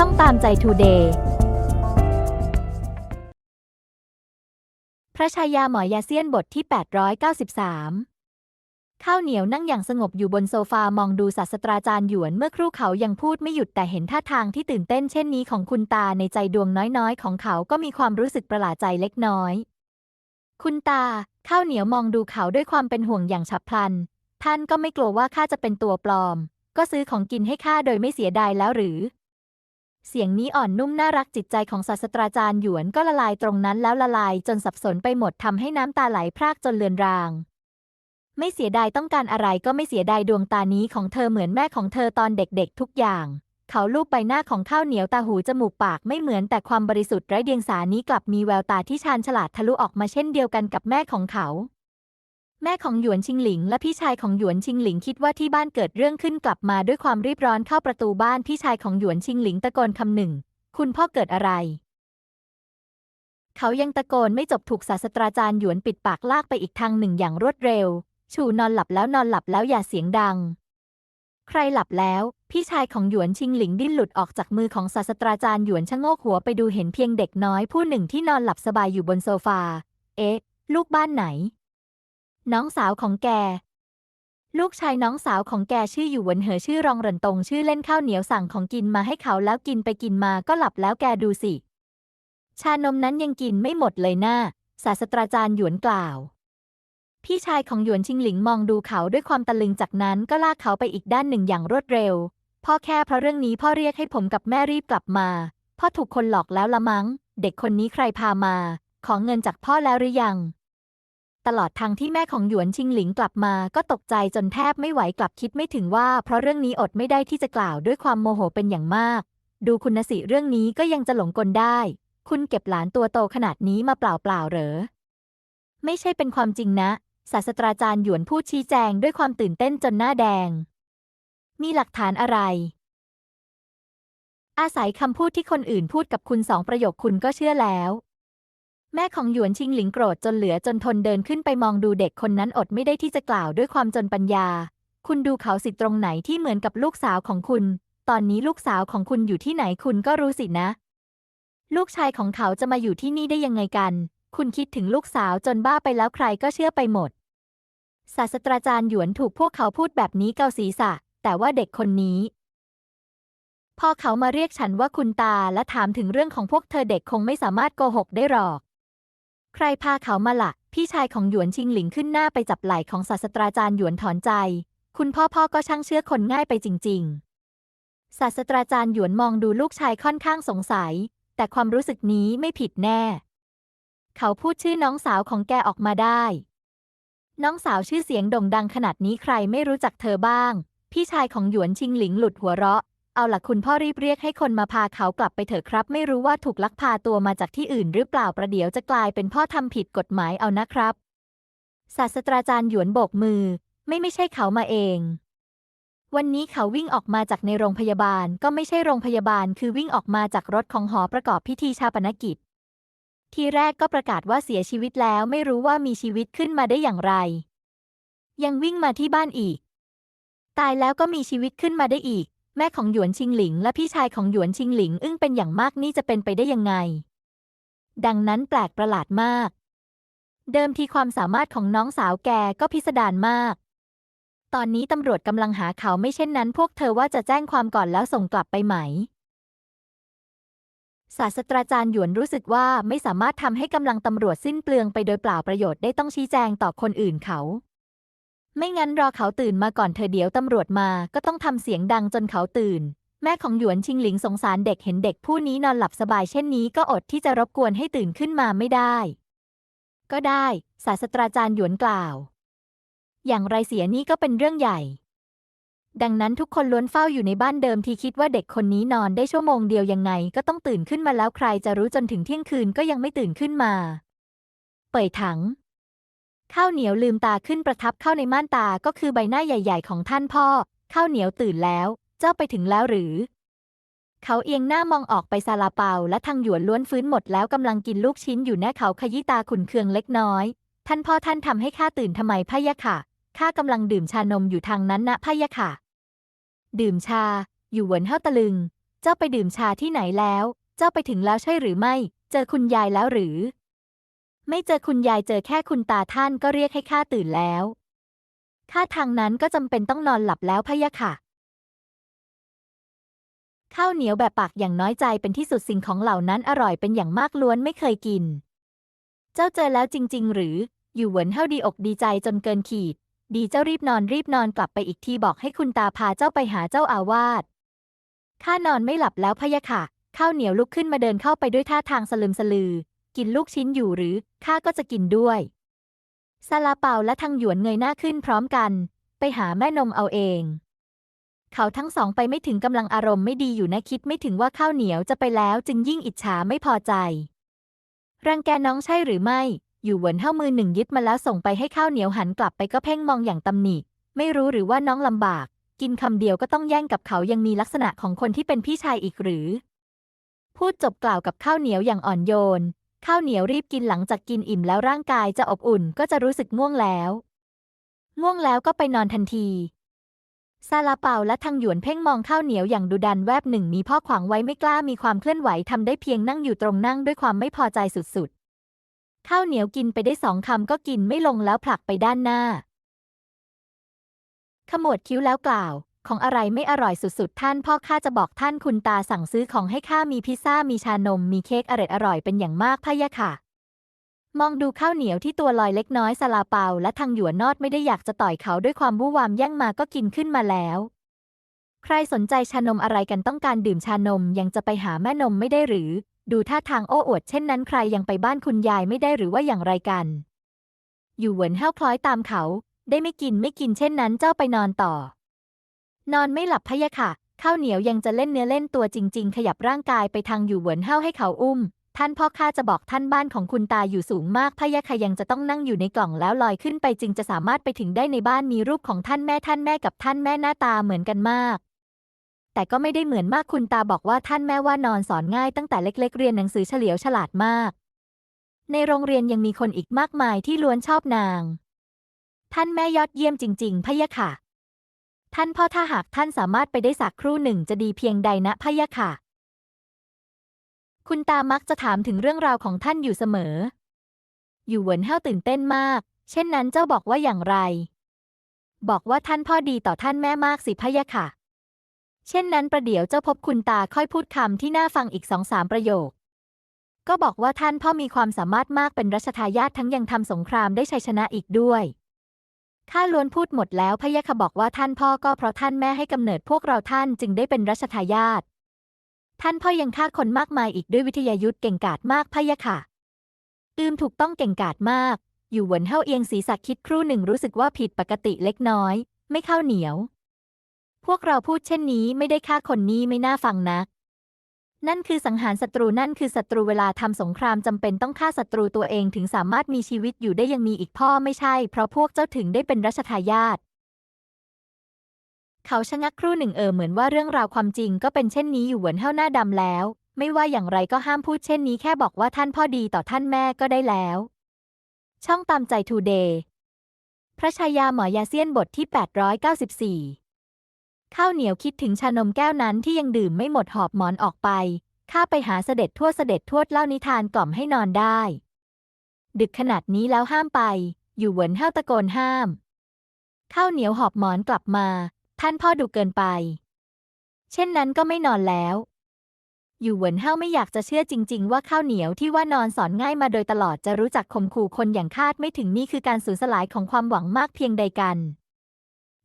ช่องตามใจทูเดย์พระชายาหมอยาเซียนบทที่ 893 ข้าวเหนียวนั่งอย่างสงบอยู่บนโซฟามองดูศาสตราจารย์หยวนเมื่อครู่เขายังพูดไม่หยุดแต่เห็นท่าทางที่ตื่นเต้นเช่นนี้ของคุณตาในใจดวงน้อยๆ ของเขาก็มีความรู้สึกประหลาดใจเล็กน้อย คุณตา ข้าวเหนียวมองดูเขาด้วยความเป็นห่วงอย่างฉับพลัน ท่านก็ไม่กลัวว่าข้าจะเป็นตัวปลอม ก็ซื้อของกินให้ข้าโดยไม่เสียดายแล้วหรือ เสียงนี้อ่อนนุ่มน่ารักจิตใจของศาสตราจารย์หยวนก็ละลายตรงนั้นแล้วละลายจนสับสนไปหมดทำให้น้ำตาไหลพรากจนเลือนราง ไม่เสียดายต้องการอะไรก็ไม่เสียดายดวงตานี้ของเธอเหมือนแม่ของเธอตอนเด็กๆทุกอย่าง เขาลูบใบหน้าของข้าวเหนียวตาหูจมูกปากไม่เหมือนแต่ความบริสุทธิ์ไร้เดียงสานี้กลับมีแววตาที่ชาญฉลาดทะลุออกมาเช่นเดียวกันกับแม่ของเขา แม่ของหยวนชิงหลิงและพี่ชายของหยวนชิงหลิงคิดว่าที่บ้านเกิดเรื่องขึ้นกลับมาด้วยความรีบร้อนเข้าประตูบ้านพี่ชายของหยวนชิงหลิงตะโกนคำหนึ่ง คุณพ่อเกิดอะไร เขายังตะโกนไม่จบถูกศาสตราจารย์หยวนปิดปากลากไปอีกทางหนึ่งอย่างรวดเร็ว ชูนอนหลับแล้วนอนหลับแล้วอย่าเสียงดัง ใครหลับแล้ว พี่ชายของหยวนชิงหลิงดิ้นหลุดออกจากมือของศาสตราจารย์หยวนชะโงกหัวไปดูเห็นเพียงเด็กน้อยผู้หนึ่งที่นอนหลับสบายอยู่บนโซฟา เอ๊ะ ลูกบ้านไหน น้องสาวของแก ลูกชายน้องสาวของแกชื่ออยู่หวนเหอชื่อรองเหรินตงชื่อเล่นข้าวเหนียวสั่งของกินมาให้เขาแล้วกินไปกินมาก็หลับแล้วแกดูสิ ชานมนั้นยังกินไม่หมดเลยนะ่าศาสตราจารย์หยวนกล่าว พี่ชายของหยวนชิงหลิงมองดูเขาด้วยความตะลึงจากนั้นก็ลากเขาไปอีกด้านหนึ่งอย่างรวดเร็ว พ่อแค่เพราะเรื่องนี้พ่อเรียกให้ผมกับแม่รีบกลับมา พ่อถูกคนหลอกแล้วละมั้ง เด็กคนนี้ใครพามา ขอเงินจากพ่อแล้วหรือยัง ตลอดทางที่แม่ของหยวนชิงหลิงกลับมาก็ตกใจจนแทบไม่ไหวกลับคิดไม่ถึงว่า เพราะเรื่องนี้อดไม่ได้ที่จะกล่าวด้วยความโมโหเป็นอย่างมาก ดูคุณสิเรื่องนี้ก็ยังจะหลงกลได้ คุณเก็บหลานตัวโตขนาดนี้มาเปล่าๆเหรอ ไม่ใช่เป็นความจริงนะ ศาสตราจารย์หยวนพูดชี้แจงด้วยความตื่นเต้นจนหน้าแดง มีหลักฐานอะไร อาศัยคำพูดที่คนอื่นพูดกับคุณสองประโยคคุณก็เชื่อแล้ว แม่ของหยวนชิงหลิงโกรธจนเหลือจนทนเดินขึ้นไปมองดูเด็กคนนั้นอดไม่ได้ที่จะกล่าวด้วยความจนปัญญา คุณดูเขาสิตรงไหนที่เหมือนกับลูกสาวของคุณ ตอนนี้ลูกสาวของคุณอยู่ที่ไหนคุณก็รู้สินะ ลูกชายของเขาจะมาอยู่ที่นี่ได้ยังไงกัน คุณคิดถึงลูกสาวจนบ้าไปแล้วใครก็เชื่อไปหมด ศาสตราจารย์หยวนถูกพวกเขาพูดแบบนี้เกาศีรษะ แต่ว่าเด็กคนนี้พอเขามาเรียกฉันว่าคุณตาและถามถึงเรื่องของพวกเธอเด็กคงไม่สามารถโกหกได้หรอก ใครพาเขามาละ่ะ พี่ชายของหยวนชิงหลิงขึ้นหน้าไปจับไหล่ของศาสตราจารย์หยวนถอนใจ คุณพ่อพ่อก็ช่างเชื่อคนง่ายไปจริง ๆ ศาสตราจารย์หยวนมองดูลูกชายค่อนข้างสงสัย แต่ความรู้สึกนี้ไม่ผิดแน่ เขาพูดชื่อน้องสาวของแกออกมาได้ น้องสาวชื่อเสียงโด่งดังขนาดนี้ใครไม่รู้จักเธอบ้าง พี่ชายของหยวนชิงหลิงหลุดหัวเราะ เอาล่ะคุณพ่อรีบเรียกให้คนมาพาเขากลับไปเถอะครับ ไม่รู้ว่าถูกลักพาตัวมาจากที่อื่นหรือเปล่าประเดี๋ยวจะกลายเป็นพ่อทำผิดกฎหมายเอานะครับ ศาสตราจารย์หยวนโบกมือ ไม่ไม่ใช่เขามาเอง วันนี้เขาวิ่งออกมาจากในโรงพยาบาล ก็ไม่ใช่โรงพยาบาล คือวิ่งออกมาจากรถของหอประกอบพิธีชาปนกิจ ทีแรกก็ประกาศว่าเสียชีวิตแล้วไม่รู้ว่ามีชีวิตขึ้นมาได้อย่างไร ยังวิ่งมาที่บ้านอีก ตายแล้วก็มีชีวิตขึ้นมาได้อีก แม่ของหยวนชิงหลิงและพี่ชายของหยวนชิงหลิง อึ้งเป็นอย่างมากนี่จะเป็นไปได้ยังไง ดังนั้นแปลกประหลาดมาก เดิมทีความสามารถของน้องสาวแกก็พิสดารมาก ตอนนี้ตำรวจกำลังหาเขาไม่เช่นนั้น พวกเธอว่าจะแจ้งความก่อนแล้วส่งกลับไปไหม ศาสตราจารย์หยวนรู้สึกว่าไม่สามารถทำให้กำลังตำรวจสิ้นเปลืองไปโดยเปล่าประโยชน์ได้ต้องชี้แจงต่อคนอื่นเขา ไม่งั้นรอเขาตื่นมาก่อนเธอเดี๋ยวตำรวจมาก็ต้องทำเสียงดังจนเขาตื่น แม่ของหยวนชิงหลิงสงสารเด็กเห็นเด็กผู้นี้นอนหลับสบายเช่นนี้ก็อดที่จะรบกวนให้ตื่นขึ้นมาไม่ได้ ก็ได้ ศาสตราจารย์หยวนกล่าว อย่างไรเสียนี่ก็เป็นเรื่องใหญ่ ดังนั้นทุกคนล้วนเฝ้าอยู่ในบ้านเดิมที่คิดว่าเด็กคนนี้นอนได้ชั่วโมงเดียวยังไง ก็ต้องตื่นขึ้นมาแล้วใครจะรู้จนถึงเที่ยงคืนก็ยังไม่ตื่นขึ้นมา เป่ยถัง ข้าวเหนียวลืมตาขึ้นประทับเข้าในม่านตาก็คือใบหน้าใหญ่ ๆ ของท่านพ่อ ข้าวเหนียวตื่นแล้ว เจ้าไปถึงแล้วหรือ เขาเอียงหน้ามองออกไปซาลาเปาและทางหยวนล้วนฟื้นหมดแล้วกำลังกินลูกชิ้นอยู่แน่เขาขยี้ตาขุนเคืองเล็กน้อย ท่านพ่อท่านทำให้ข้าตื่นทำไมพะยะค่ะข้ากำลังดื่มชานมอยู่ทางนั้นนะพะยะค่ะ ดื่มชา อยู่หวนเฮาตะลึง เจ้าไปดื่มชาที่ไหนแล้ว เจ้าไปถึงแล้วใช่หรือไม่ เจอคุณยายแล้วหรือ ไม่เจอคุณยายเจอแค่คุณตาท่านก็เรียกให้ข้าตื่นแล้ว ข้าทางนั้นก็จำเป็นต้องนอนหลับแล้วพะยะค่ะ ข้าวเหนียวแบบปากอย่างน้อยใจเป็นที่สุดสิ่งของเหล่านั้นอร่อยเป็นอย่างมากล้วนไม่เคยกิน เจ้าเจอแล้วจริง ๆ หรือ อยู่เหวินเฮาดีอกดีใจจนเกินขีด ดีเจ้ารีบนอนรีบนอนกลับไปอีกทีบอกให้คุณตาพาเจ้าไปหาเจ้าอาวาส ข้านอนไม่หลับแล้วพะยะค่ะ ข้าวเหนียวลุกขึ้นมาเดินเข้าไปด้วยท่าทางสลึมสลือ กินลูกชิ้นอยู่หรือ ข้าก็จะกินด้วยซาลาเปาและทางหยวนเงยหน้าขึ้นพร้อมกัน ไปหาแม่นมเอาเอง เขาทั้งสองไปไม่ถึงกำลังอารมณ์ไม่ดีอยู่นะคิดไม่ถึงว่าข้าวเหนียวจะไปแล้วจึงยิ่งอิจฉาไม่พอใจ รังแกน้องใช่หรือไม่ อยู่เหวินเท่ามือหนึ่งยึดมาแล้วส่งไปให้ข้าวเหนียวหันกลับไปก็เพ่งมองอย่างตำหนิ ไม่รู้หรือว่าน้องลำบาก กินคำเดียวก็ต้องแย่งกับเขายังมีลักษณะของคนที่เป็นพี่ชายอีกหรือ พูดจบกล่าวกับข้าวเหนียวอย่างอ่อนโยน ข้าวเหนียวรีบกินหลังจากกินอิ่มแล้วร่างกายจะอบอุ่นก็จะรู้สึกง่วงแล้ว ง่วงแล้วก็ไปนอนทันที ซาลาเปาและทางหยวนเพ่งมองข้าวเหนียวอย่างดุดันแวบหนึ่งมีพ่อขวางไว้ไม่กล้ามีความเคลื่อนไหวทำได้เพียงนั่งอยู่ตรงนั่งด้วยความไม่พอใจสุดๆ ข้าวเหนียวกินไปได้สองคำก็กินไม่ลงแล้วผลักไปด้านหน้า ขมวดคิ้วแล้วกล่าว ของอะไรไม่อร่อยสุดๆ ท่านพ่อข้าจะบอกท่านคุณตาสั่งซื้อของให้ข้ามีพิซซ่ามีชานม มีเค้กอร่อยอร่อยๆเป็นอย่างมากพะยะค่ะ มองดูข้าวเหนียวที่ตัวลอยเล็กน้อยซาลาเปา และทางหยวนนอดไม่ได้อยากจะต่อยเขาด้วยความวู่วามแย่งมาก็กินขึ้นมาแล้ว ใครสนใจชานมอะไรกันต้องการดื่มชานมยังจะไปหาแม่นมไม่ได้หรือ ดูท่าทางโอ้อวดเช่นนั้นใครยังไปบ้านคุณยายไม่ได้หรือว่าอย่างไรกันอยู่เหวินเห้าคล้อยตามเขา ได้ไม่กินไม่กินเช่นนั้นเจ้าไปนอนต่อ นอนไม่หลับพะยะค่ะ ข้าวเหนียวยังจะเล่นเนื้อเล่นตัวจริง ๆ ขยับร่างกายไปทางอยู่เหวินเห้าให้เขาอุ้ม ท่านพ่อข้าจะบอกท่านบ้านของคุณตาอยู่สูงมากพะยะค่ะยังจะต้องนั่งอยู่ในกล่องแล้วลอยขึ้นไปจึงจะสามารถไปถึงได้ในบ้านมีรูปของท่านแม่ท่านแม่กับท่านแม่หน้าตาเหมือนกันมาก แต่ก็ไม่ได้เหมือนมากคุณตาบอกว่าท่านแม่ว่านอนสอนง่ายตั้งแต่เล็ก ๆ เรียนหนังสือเฉลียวฉลาดมาก ในโรงเรียนยังมีคนอีกมากมายที่ล้วนชอบนาง ท่านแม่ยอดเยี่ยมจริง ๆพะยะค่ะ ท่านพ่อถ้าหากท่านสามารถไปได้สักครู่หนึ่งจะดีเพียงใดนะพะยะค่ะ คุณตามักจะถามถึงเรื่องราวของท่านอยู่เสมอ อยู่เหวินเห้าตื่นเต้นมาก เช่นนั้นเจ้าบอกว่าอย่างไร บอกว่าท่านพ่อดีต่อท่านแม่มากสิพะยะค่ะ เช่นนั้นประเดี๋ยวเจ้าพบคุณตาค่อยพูดคำที่น่าฟังอีกสองสามประโยค ก็บอกว่าท่านพ่อมีความสามารถมากเป็นรัชทายาททั้งยังทำสงครามได้ชัยชนะอีกด้วย ข้าล้วนพูดหมดแล้วพะยะค่ะบอกว่าท่านพ่อก็เพราะท่านแม่ให้กำเนิดพวกเราท่านจึงได้เป็นรัชทายาทท่านพ่อยังฆ่าคนมากมายอีกด้วยวิทยายุทธเก่งกาจมากพะยะค่ะอืมถูกต้องเก่งกาจมาก อยู่หวนเฮาเอียงศีรษะคิดครู่หนึ่งรู้สึกว่าผิดปกติเล็กน้อย ไม่เข้าเหนียว พวกเราพูดเช่นนี้ไม่ได้ฆ่าคนนี้ไม่น่าฟังนัก นั่นคือสังหารศัตรูนั่นคือศัตรูเวลาทำสงครามจำเป็นต้องฆ่าศัตรูตัวเองถึงสามารถมีชีวิตอยู่ได้ยังมีอีกพ่อไม่ใช่ เพราะพวกเจ้าถึงได้เป็นรัชทายาทเขาชะงักครู่หนึ่งเออเหมือนว่าเรื่องราวความจริงก็เป็นเช่นนี้อยู่เหวนเท่าหน้าดำแล้ว ไม่ว่าอย่างไรก็ห้ามพูดเช่นนี้แค่บอกว่าท่านพ่อดีต่อท่านแม่ก็ได้แล้ว ช่องตามใจทูเดย์พระชายาหมอยาเซียนบทที่ 894 ข้าวเหนียวคิดถึงชานมแก้วนั้นที่ยังดื่มไม่หมดหอบหมอนออกไป ข้าไปหาเสด็จทั่วเสด็จทวดเล่านิทานกล่อมให้นอนได้ ดึกขนาดนี้แล้วห้ามไป อยู่เหวินเห้าตะโกนห้าม ข้าวเหนียวหอบหมอนกลับมา ท่านพ่อดุเกินไป เช่นนั้นก็ไม่นอนแล้ว อยู่เหวินเห้าไม่อยากจะเชื่อจริง ๆ ว่าข้าวเหนียวที่ว่านอนสอนง่ายมาโดยตลอดจะรู้จักข่มขู่คนอย่างคาดไม่ถึงนี่คือการสูญสลายของความหวังมากเพียงใดกัน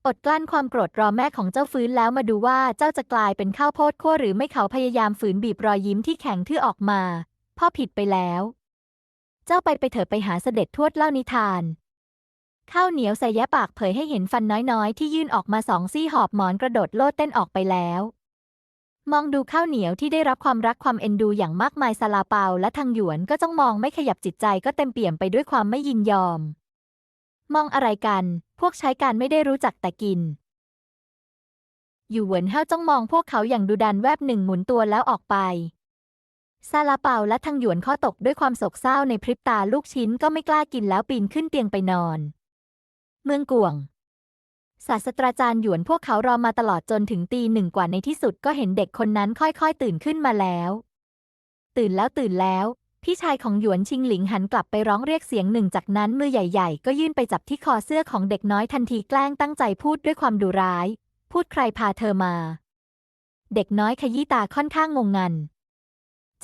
อดกลั้นความโกรธรอแม่ของเจ้าฟื้นแล้วมาดูว่าเจ้าจะกลายเป็นข้าวโพดคั่วหรือไม่เขาพยายามฝืนบีบรอยยิ้มที่แข็งทื่อออกมา พ่อผิดไปแล้ว เจ้าไปไปเถอะไปหาเสด็จทวดเล่านิทาน ข้าวเหนียวใส่แย้ปากเผยให้เห็นฟันน้อยๆ ที่ยื่นออกมาสองซี่หอบหมอนกระโดดโลดเต้นออกไปแล้ว มองดูข้าวเหนียวที่ได้รับความรักความเอ็นดูอย่างมากมายซาลาเปาและทางหยวนก็จ้องมองไม่ขยับจิตใจก็เต็มเปี่ยมไปด้วยความไม่ยินยอม มองอะไรกัน พวกใช้การไม่ได้รู้จักแต่กิน อยู่เหวินเฮาจ้องมองพวกเขาอย่างดุดันแวบหนึ่งหมุนตัวแล้วออกไป ซาลาเปาและทางหยวนข้อตกด้วยความโศกเศร้าในพริบตาลูกชิ้นก็ไม่กล้ากินแล้วปีนขึ้นเตียงไปนอน เมืองกวง ศาสตราจารย์หยวนพวกเขารอมาตลอดจนถึงตีหนึ่งกว่าในที่สุดก็เห็นเด็กคนนั้นค่อยๆ ตื่นขึ้นมาแล้ว ตื่นแล้วตื่นแล้ว พี่ชายของหยวนชิงหลิงหันกลับไปร้องเรียกเสียงหนึ่งจากนั้นมือใหญ่ ๆ ก็ยื่นไปจับที่คอเสื้อของเด็กน้อยทันทีแกล้งตั้งใจพูดด้วยความดุร้าย พูดใครพาเธอมา เด็กน้อยขยี้ตาค่อนข้างงงงัน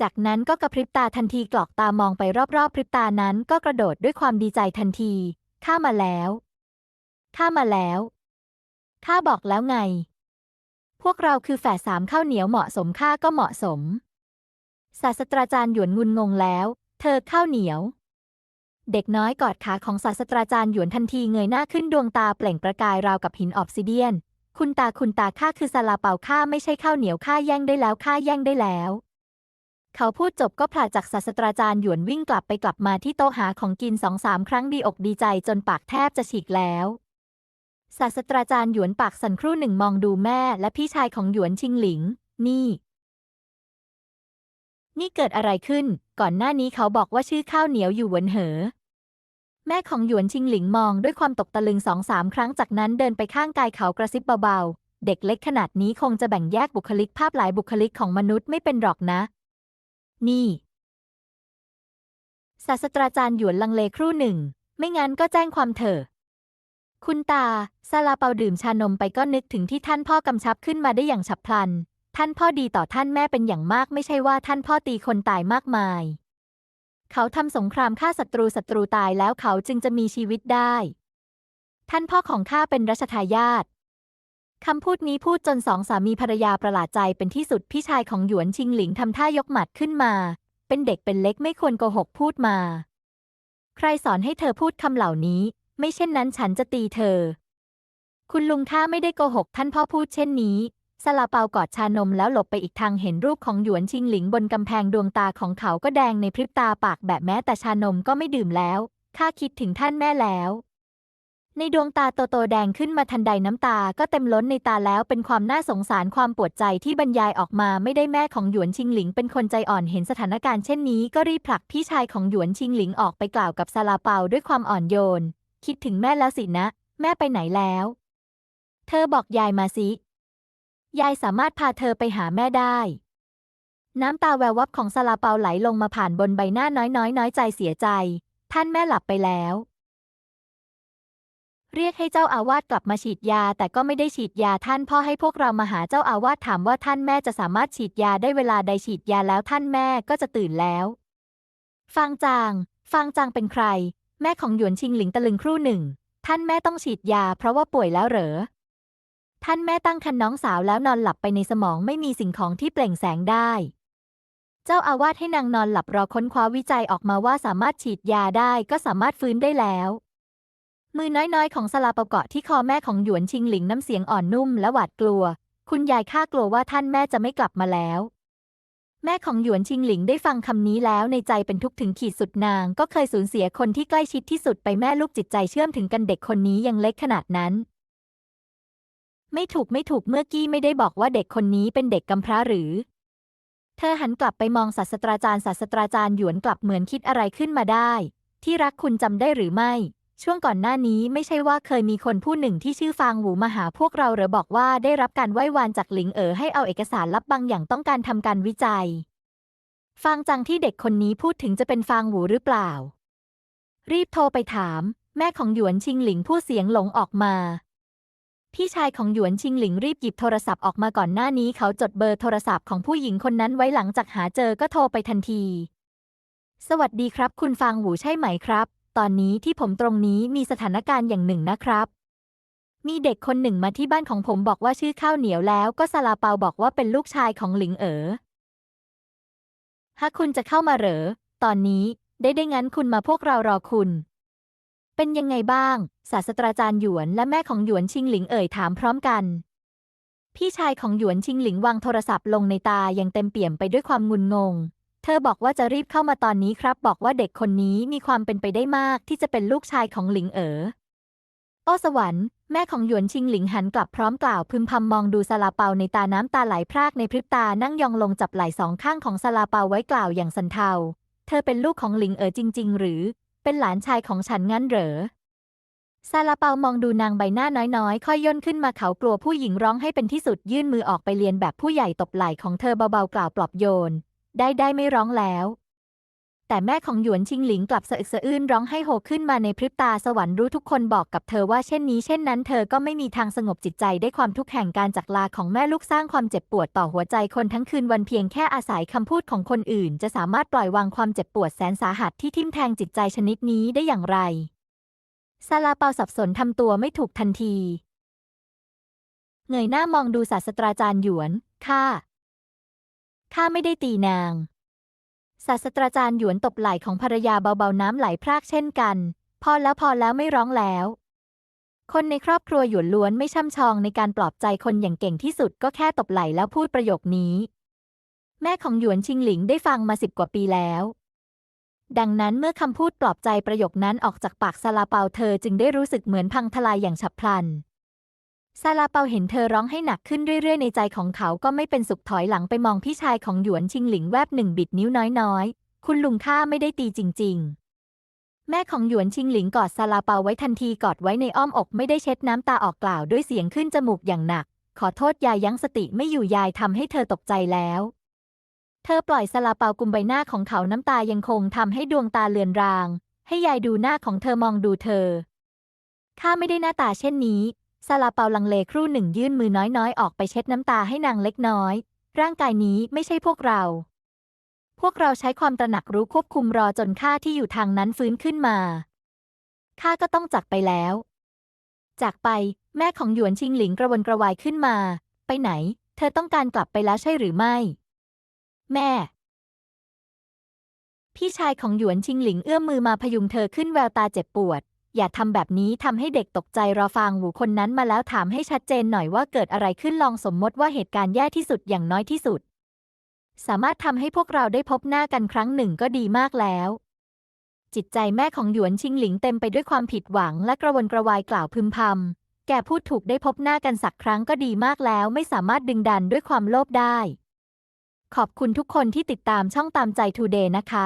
จากนั้นก็กระพริบตาทันทีกรอกตามองไปรอบๆพริบตานั้นก็กระโดดด้วยความดีใจทันทีข้ามาแล้วข้ามาแล้วข้าบอกแล้วไง พวกเราคือแฝดสามข้าวเหนียวเหมาะสมข้าก็เหมาะสม ศาสตราจารย์หยวนงุนงงแล้ว เธอข้าวเหนียว เด็กน้อยกอดขาของศาสตราจารย์หยวนทันทีเงยหน้าขึ้นดวงตาเปล่งประกายราวกับหินออบซิเดียน คุณตาคุณตาข้าคือซาลาเปาข้าไม่ใช่ข้าวเหนียวข้าแย่งได้แล้วข้าแย่งได้แล้ว เขาพูดจบก็ผลาดจากศาสตราจารย์หยวนวิ่งกลับไปกลับมาที่โต๊ะหาของกินสองสามครั้งดีอกดีใจจนปากแทบจะฉีกแล้วศาสตราจารย์หยวนปากสั่นครู่หนึ่งมองดูแม่และพี่ชายของหยวนชิงหลิง นี่ นี่เกิดอะไรขึ้น ก่อนหน้านี้เขาบอกว่าชื่อข้าวเหนียวอยู่หวนเหอ แม่ของหยวนชิงหลิงมองด้วยความตกตะลึงสองสามครั้งจากนั้นเดินไปข้างกายเขากระซิบเบาๆ เด็กเล็กขนาดนี้คงจะแบ่งแยกบุคลิกภาพหลายบุคลิกของมนุษย์ไม่เป็นหรอกนะ นี่ ศาสตราจารย์หยวนลังเลครู่หนึ่ง ไม่งั้นก็แจ้งความเถอะคุณตาซาลาเปาดื่มชานมไปก็นึกถึงที่ท่านพ่อกำชับขึ้นมาได้อย่างฉับพลัน ท่านพ่อดีต่อท่านแม่เป็นอย่างมากไม่ใช่ว่าท่านพ่อตีคนตายมากมาย เขาทำสงครามฆ่าศัตรูศัตรูตายแล้วเขาจึงจะมีชีวิตได้ ท่านพ่อของข้าเป็นรัชทายาทคำพูดนี้พูดจนสองสามีภรรยาประหลาดใจเป็นที่สุดพี่ชายของหยวนชิงหลิงทำท่ายกหมัดขึ้นมา เป็นเด็กเป็นเล็กไม่ควรโกหกพูดมา ใครสอนให้เธอพูดคำเหล่านี้ ไม่เช่นนั้นฉันจะตีเธอ คุณลุงท่าไม่ได้โกหกท่านพ่อพูดเช่นนี้ ซาลาเปากอดชานมแล้วหลบไปอีกทางเห็นรูปของหยวนชิงหลิงบนกำแพงดวงตาของเขาก็แดงในพริบตาปากแบบแม้แต่ชานมก็ไม่ดื่มแล้ว ข้าคิดถึงท่านแม่แล้ว ในดวงตาโตๆแดงขึ้นมาทันใดน้ำตาก็เต็มล้นในตาแล้วเป็นความน่าสงสารความปวดใจที่บรรยายออกมาไม่ได้แม่ของหยวนชิงหลิง เป็นคนใจอ่อนเห็นสถานการณ์เช่นนี้ ก็รีบผลักพี่ชายของหยวนชิงหลิงออกไปกล่าวกับซาลาเปาด้วยความอ่อนโยน คิดถึงแม่แล้วสินะ แม่ไปไหนแล้ว เธอบอกยายมาสิ ยายสามารถพาเธอไปหาแม่ได้ น้ำตาแวววับของซาลาเปาไหลลงมาผ่านบนใบหน้าน้อยน้อยน้อยใจเสียใจ ท่านแม่หลับไปแล้ว เรียกให้เจ้าอาวาสกลับมาฉีดยา แต่ก็ไม่ได้ฉีดยาท่านพ่อให้พวกเรามาหาเจ้าอาวาสถามว่าท่านแม่จะสามารถฉีดยาได้เวลาใดฉีดยาแล้วท่านแม่ก็จะตื่นแล้ว ฟางจาง ฟางจางเป็นใคร แม่ของหยวนชิงหลิงตะลึงครู่หนึ่ง ท่านแม่ต้องฉีดยาเพราะว่าป่วยแล้วเหรอ ท่านแม่ตั้งครรภ์น้องสาวแล้วนอนหลับไปในสมองไม่มีสิ่งของที่เปล่งแสงได้ เจ้าอาวาสให้นางนอนหลับรอค้นคว้าวิจัยออกมาว่าสามารถฉีดยาได้ก็สามารถฟื้นได้แล้ว มือน้อยๆ ของสลาเปาเกาะที่คอแม่ของหยวนชิงหลิงน้ำเสียงอ่อนนุ่มและหวาดกลัว คุณยายข้ากลัวว่าท่านแม่จะไม่กลับมาแล้ว แม่ของหยวนชิงหลิงได้ฟังคำนี้แล้วในใจเป็นทุกข์ถึงขีดสุดนาง ก็เคยสูญเสียคนที่ใกล้ชิดที่สุดไปแม่ลูกจิตใจเชื่อมถึงกันเด็กคนนี้ยังเล็กขนาดนั้น ไม่ถูกไม่ถูกเมื่อกี้ไม่ได้บอกว่าเด็กคนนี้เป็นเด็กกำพร้าหรือ เธอหันกลับไปมองศาสตราจารย์ศาสตราจารย์หยวนกลับเหมือนคิดอะไรขึ้นมาได้ ที่รักคุณจำได้หรือไม่ ช่วงก่อนหน้านี้ไม่ใช่ว่าเคยมีคนผู้หนึ่งที่ชื่อฟางหวูมาหาพวกเราหรือบอกว่าได้รับการไหว้วานจากหลิงเอ๋อให้เอาเอกสารลับบางอย่างต้องการทำการวิจัย ฟางจังที่เด็กคนนี้พูดถึงจะเป็นฟางหวูหรือเปล่า รีบโทรไปถาม แม่ของหยวนชิงหลิงผู้เสียงหลงออกมา พี่ชายของหยวนชิงหลิงรีบหยิบโทรศัพท์ออกมาก่อนหน้านี้เขาจดเบอร์โทรศัพท์ของผู้หญิงคนนั้นไว้หลังจากหาเจอก็โทรไปทันที สวัสดีครับ คุณฟางหวูใช่ไหมครับ ตอนนี้ที่ผมตรงนี้มีสถานการณ์อย่างหนึ่งนะครับ มีเด็กคนหนึ่งมาที่บ้านของผมบอกว่าชื่อข้าวเหนียวแล้วก็ซาลาเปาบอกว่าเป็นลูกชายของหลิงเอ๋อหากคุณจะเข้ามาเหรอ ตอนนี้ได้ได้งั้นคุณมาพวกเรารอคุณ เป็นยังไงบ้าง ศาสตราจารย์หยวนและแม่ของหยวนชิงหลิงเอ่ยถามพร้อมกัน พี่ชายของหยวนชิงหลิงวางโทรศัพท์ลงในตายังเต็มเปี่ยมไปด้วยความงุนงง เธอบอกว่าจะรีบเข้ามาตอนนี้ครับ บอกว่าเด็กคนนี้มีความเป็นไปได้มากที่จะเป็นลูกชายของหลิงเอ๋อโอ้สวรรค์แม่ของหยวนชิงหลิงหันกลับพร้อมกล่าวพึมพำมองดูซาลาเปาในตาน้ำตาไหลพรากในพริบตานั่งยองลงจับไหล่สองข้างของซาลาเปาไว้กล่าวอย่างสันเทา เธอเป็นลูกของหลิงเอ๋อจริง ๆ หรือ เป็นหลานชายของฉันงั้นเหรอ ซาลาเปามองดูนางใบหน้าน้อยๆ ค่อยย่นขึ้นมาเขากลัวผู้หญิงร้องให้เป็นที่สุดยื่นมือออกไปเลียนแบบผู้ใหญ่ตบไหล่ของเธอเบาๆกล่าวปลอบโยน ได้ได้ไม่ร้องแล้ว แต่แม่ของหยวนชิงหลิงกลับสะอึกสะอื้นร้องให้โฮขึ้นมาในพริบตาสวรรค์รู้ทุกคนบอกกับเธอว่าเช่นนี้เช่นนั้นเธอก็ไม่มีทางสงบจิตใจได้ความทุกข์แห่งการจากลาของแม่ลูกสร้างความเจ็บปวดต่อหัวใจคนทั้งคืนวันเพียงแค่อาศัยคำพูดของคนอื่น จะสามารถปล่อยวางความเจ็บปวดแสนสาหัสที่ทิ่มแทงจิตใจชนิดนี้ได้อย่างไรซาลาเปาสับสนทำตัวไม่ถูกทันที เงยหน้ามองดูศาสตราจารย์หยวนข้าข้าไม่ได้ตีนาง ศาสตราจารย์หยวนตบไหล่ของภรรยาเบาๆน้ำไหลพรากเช่นกัน พอแล้วพอแล้วไม่ร้องแล้ว คนในครอบครัวหยวนล้วนไม่ช่ำชองในการปลอบใจคนอย่างเก่งที่สุดก็แค่ตบไหล่แล้วพูดประโยคนี้ แม่ของหยวนชิงหลิงได้ฟังมาสิบกว่าปีแล้ว ดังนั้นเมื่อคำพูดปลอบใจประโยคนั้นออกจากปากซาลาเปาเธอจึงได้รู้สึกเหมือนพังทลายอย่างฉับพลัน ซาลาเปาเห็นเธอร้องให้หนักขึ้นเรื่อยๆ ในใจของเขาก็ไม่เป็นสุขถอยหลังไปมองพี่ชายของหยวนชิงหลิงแวบหนึ่งบิดนิ้วน้อยๆ คุณลุงข้าไม่ได้ตีจริง ๆ แม่ของหยวนชิงหลิงกอดซาลาเปาไว้ทันทีกอดไว้ในอ้อมอกไม่ได้เช็ดน้ำตาออกกล่าวด้วยเสียงขึ้นจมูกอย่างหนัก ขอโทษยายยั้งสติไม่อยู่ยายทำให้เธอตกใจแล้ว เธอปล่อยซาลาเปากุมใบหน้าของเขาน้ำตายังคงทำให้ดวงตาเลือนราง ให้ยายดูหน้าของเธอมองดูเธอข้าไม่ได้หน้าตาเช่นนี้ ซาลาเปาลังเลครู่หนึ่งยื่นมือน้อยๆ ออกไปเช็ดน้ำตาให้นางเล็กน้อย ร่างกายนี้ไม่ใช่พวกเรา พวกเราใช้ความตระหนักรู้ควบคุมรอจนข้าที่อยู่ทางนั้นฟื้นขึ้นมาข้าก็ต้องจากไปแล้ว จากไปแม่ของหยวนชิงหลิงกระวนกระวายขึ้นมา ไปไหน เธอต้องการกลับไปแล้วใช่หรือไม่ แม่ พี่ชายของหยวนชิงหลิงเอื้อมมือมาพยุงเธอขึ้นแววตาเจ็บปวด อย่าทำแบบนี้ทำให้เด็กตกใจรอฟังหูคนนั้นมาแล้วถามให้ชัดเจนหน่อยว่าเกิดอะไรขึ้นลองสมมติว่าเหตุการณ์แย่ที่สุดอย่างน้อยที่สุด สามารถทำให้พวกเราได้พบหน้ากันครั้งหนึ่งก็ดีมากแล้ว จิตใจแม่ของหยวนชิงหลิงเต็มไปด้วยความผิดหวังและกระวนกระวายกล่าวพึมพำแกพูดถูกได้พบหน้ากันสักครั้งก็ดีมากแล้ว ไม่สามารถดึงดันด้วยความโลภได้ ขอบคุณทุกคนที่ติดตามช่องตามใจทูเดย์นะคะ